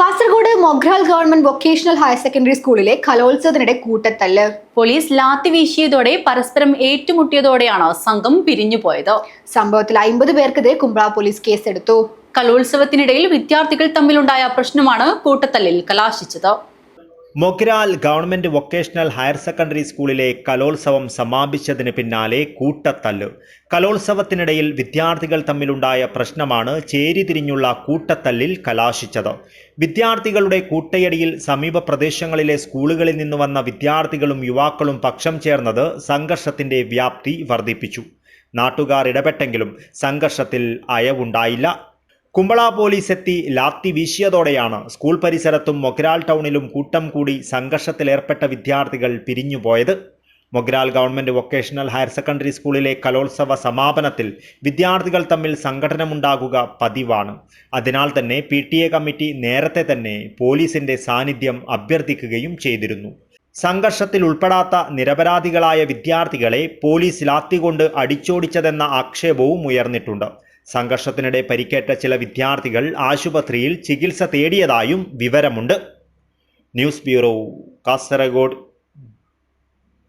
Kasaragod Mogral government vocational higher secondary സ്കൂളിലെ കലോത്സവത്തിനിടെ കൂട്ടത്തല്ല്. Police lathi വീശിയതോടെ പരസ്പരം ഏറ്റുമുട്ടിയതോടെയാണ് സംഘം പിരിഞ്ഞുപോയത്. സംഭവത്തിൽ അമ്പത് പേർക്കെതിരെ കുമ്പള പോലീസ് കേസെടുത്തു. കലോത്സവത്തിനിടയിൽ വിദ്യാർത്ഥികൾ തമ്മിലുണ്ടായ പ്രശ്നമാണ് കൂട്ടത്തല്ലിൽ കലാശിച്ചത്. Mogral government vocational higher secondary സ്കൂളിലെ കലോത്സവം സമാപിച്ചതിന് പിന്നാലെ കൂട്ടത്തല്ല്. കലോത്സവത്തിനിടയിൽ വിദ്യാർത്ഥികൾ തമ്മിലുണ്ടായ പ്രശ്നമാണ് ചേരിതിരിഞ്ഞുള്ള കൂട്ടത്തല്ലിൽ കലാശിച്ചത്. വിദ്യാർത്ഥികളുടെ കൂട്ടയടിയിൽ സമീപ പ്രദേശങ്ങളിലെ സ്കൂളുകളിൽ നിന്ന് വന്ന വിദ്യാർത്ഥികളും യുവാക്കളും പക്ഷം ചേർന്നത് സംഘർഷത്തിന്റെ വ്യാപ്തി വർദ്ധിപ്പിച്ചു. നാട്ടുകാർ ഇടപെട്ടെങ്കിലും സംഘർഷത്തിൽ അയവുണ്ടായില്ല. കുമ്പള പോലീസ് എത്തി ലാത്തി വീശിയതോടെയാണ് സ്കൂൾ പരിസരത്തും മൊഗ്രാൽ ടൗണിലും കൂട്ടം കൂടി സംഘർഷത്തിലേർപ്പെട്ട വിദ്യാർത്ഥികൾ പിരിഞ്ഞുപോയത്. Mogral government vocational higher secondary സ്കൂളിലെ കലോത്സവ സമാപനത്തിൽ വിദ്യാർത്ഥികൾ തമ്മിൽ സംഘടനമുണ്ടാകുക പതിവാണ്. അതിനാൽ തന്നെ പി കമ്മിറ്റി നേരത്തെ തന്നെ പോലീസിന്റെ സാന്നിധ്യം അഭ്യർത്ഥിക്കുകയും ചെയ്തിരുന്നു. സംഘർഷത്തിൽ ഉൾപ്പെടാത്ത നിരപരാധികളായ വിദ്യാർത്ഥികളെ പോലീസ് ലാത്തികൊണ്ട് അടിച്ചോടിച്ചതെന്ന ആക്ഷേപവും ഉയർന്നിട്ടുണ്ട്. സംഘർഷത്തിനിടെ പരിക്കേറ്റ ചില വിദ്യാർത്ഥികൾ ആശുപത്രിയിൽ ചികിത്സ തേടിയതായും വിവരമുണ്ട്. News bureau Kasaragod.